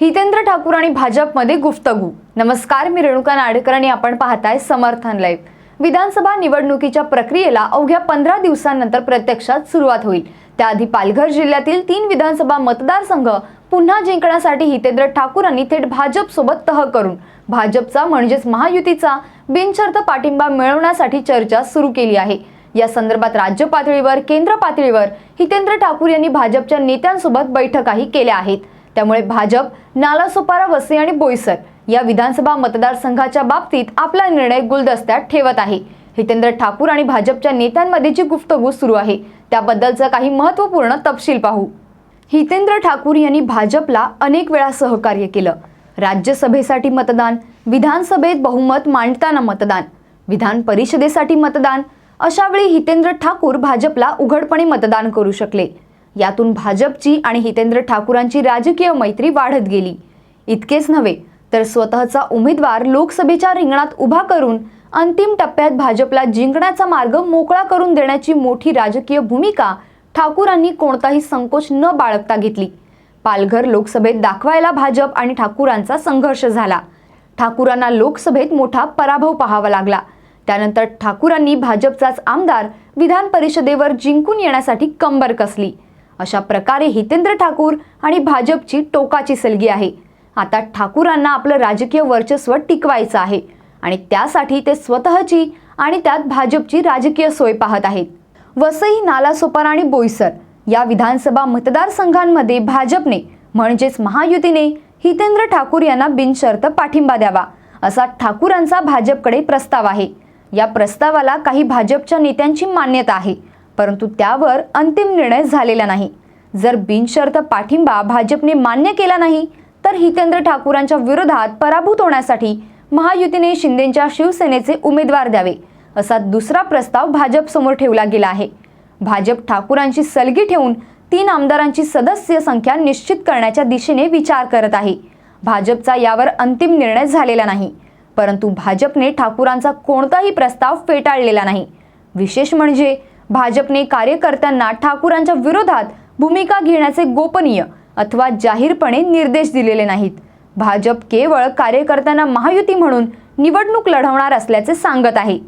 हितेंद्र ठाकूर आणि भाजपमध्ये गुफ्तगू. नमस्कार मी रेणुका नाडेकर आणि आपण पाहताय समर्थन लाईव्ह. विधानसभा निवडणुकीच्या प्रक्रियेला अवघ्या पंधरा दिवसांनंतर प्रत्यक्षात सुरुवात होईल. त्याआधी पालघर जिल्ह्यातील तीन विधानसभा मतदारसंघ पुन्हा जिंकण्यासाठी हितेंद्र ठाकूरांनी थेट भाजपसोबत तह करून भाजपचा म्हणजेच महायुतीचा बिनशर्त पाठिंबा मिळवण्यासाठी चर्चा सुरू केली आहे. या संदर्भात राज्य पातळीवर केंद्र पातळीवर हितेंद्र ठाकूर यांनी भाजपच्या नेत्यांसोबत बैठकाही केल्या आहेत. त्यामुळे भाजप नालासोपारा वसई आणि बोईसर या विधानसभा मतदारसंघाच्या बाबतीत आपला निर्णय गुलदस्त्यात ठेवत आहे. हितेंद्र ठाकूर आणि भाजपच्या नेत्यांमध्ये जी गुफ्तगू सुरू आहे त्याबद्दलचं काही महत्त्वपूर्ण तपशील पाहू. हितेंद्र ठाकूर यांनी भाजपला अनेक वेळा सहकार्य केलं. राज्यसभेसाठी मतदान विधानसभेत बहुमत मांडताना मतदान विधान परिषदेसाठी मतदान अशावेळी हितेंद्र ठाकूर भाजपला उघडपणे मतदान करू शकले. यातून भाजपची आणि हितेंद्र ठाकूरांची राजकीय मैत्री वाढत गेली. इतकेच नव्हे तर स्वतःचा उमेदवार लोकसभेच्या रिंगणात उभा करून अंतिम टप्प्यात भाजपला जिंकण्याचा मार्ग मोकळा करून देण्याची मोठी राजकीय भूमिका ठाकूरांनी कोणताही संकोच न बाळगता घेतली. पालघर लोकसभेत दाखवायला भाजप आणि ठाकूरांचा संघर्ष झाला. ठाकूरांना लोकसभेत मोठा पराभव पाहावा लागला. त्यानंतर ठाकूरांनी भाजपचाच आमदार विधान परिषदेवर जिंकून येण्यासाठी कंबर कसली. अशा प्रकारे हितेंद्र ठाकूर आणि भाजपची टोकाची सलगी आहे. आता ठाकूरांना आपलं राजकीय वर्चस्व टिकवायचं आहे आणि त्यासाठी ते स्वतःची आणि त्यात भाजपची राजकीय सोय पाहत आहेत. वसई नालासोपारा आणि बोईसर या विधानसभा मतदारसंघांमध्ये भाजपने म्हणजेच महायुतीने हितेंद्र ठाकूर यांना बिनशर्त पाठिंबा द्यावा असा ठाकूरांचा भाजपकडे प्रस्ताव आहे. या प्रस्तावाला काही भाजपच्या नेत्यांची मान्यता आहे. परंतु त्यावर अंतिम निर्णय झालेला नाही. जर बिनशर्त पाठिंबा भाजपने मान्य केला नाही तर हितेंद्र ठाकूरांच्या विरोधात पराभूत होण्यासाठी महायुतीने शिंदेच्या शिवसेनेचे उमेदवार द्यावे असा दुसरा प्रस्ताव भाजपसमोर ठेवला गेला आहे. भाजप ठाकूरांची सलगी ठेवून तीन आमदारांची सदस्य संख्या निश्चित करण्याच्या दिशेने विचार करत आहे. भाजपचा यावर अंतिम निर्णय झालेला नाही परंतु भाजपने ठाकूरांचा कोणताही प्रस्ताव फेटाळलेला नाही. विशेष म्हणजे भाजपने कार्यकर्त्यांना ठाकूरांच्या विरोधात भूमिका घेण्याचे गोपनीय अथवा जाहीरपणे निर्देश दिलेले नाहीत. भाजप केवळ कार्यकर्त्यांना महायुती म्हणून निवडणूक लढवणार असल्याचे सांगत आहे.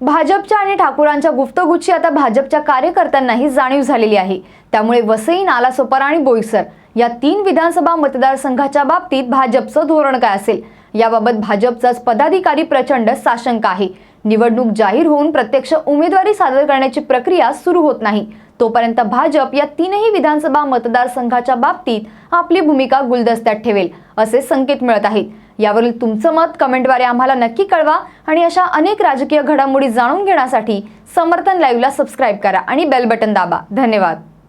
भाजपच्या आणि ठाकूरांच्या गुप्तगुच्छी आता भाजपच्या कार्यकर्त्यांनाही जाणीव झालेली आहे. त्यामुळे वसई नालासोपारा आणि बोईसर या तीन विधानसभा मतदारसंघाच्या बाबतीत भाजपचं धोरण काय असेल? याबाबत भाजपचाच पदाधिकारी प्रचंड साशंक आहे. निवडणूक जाहीर होऊन प्रत्यक्ष उमेदवारी सादर करण्याची प्रक्रिया सुरू होत नाही. तोपर्यंत भाजप या तीनही विधानसभा मतदारसंघाच्या बाबतीत आपली भूमिका गुलदस्त्यात ठेवेल असे संकेत मिळत आहेत. यावरील तुमचं मत कमेंटद्वारे आम्हाला नक्की कळवा आणि अशा अनेक राजकीय घडामोडी जाणून घेण्यासाठी समर्थन लाईव्हला सबस्क्राईब करा आणि बेल बटन दाबा. धन्यवाद.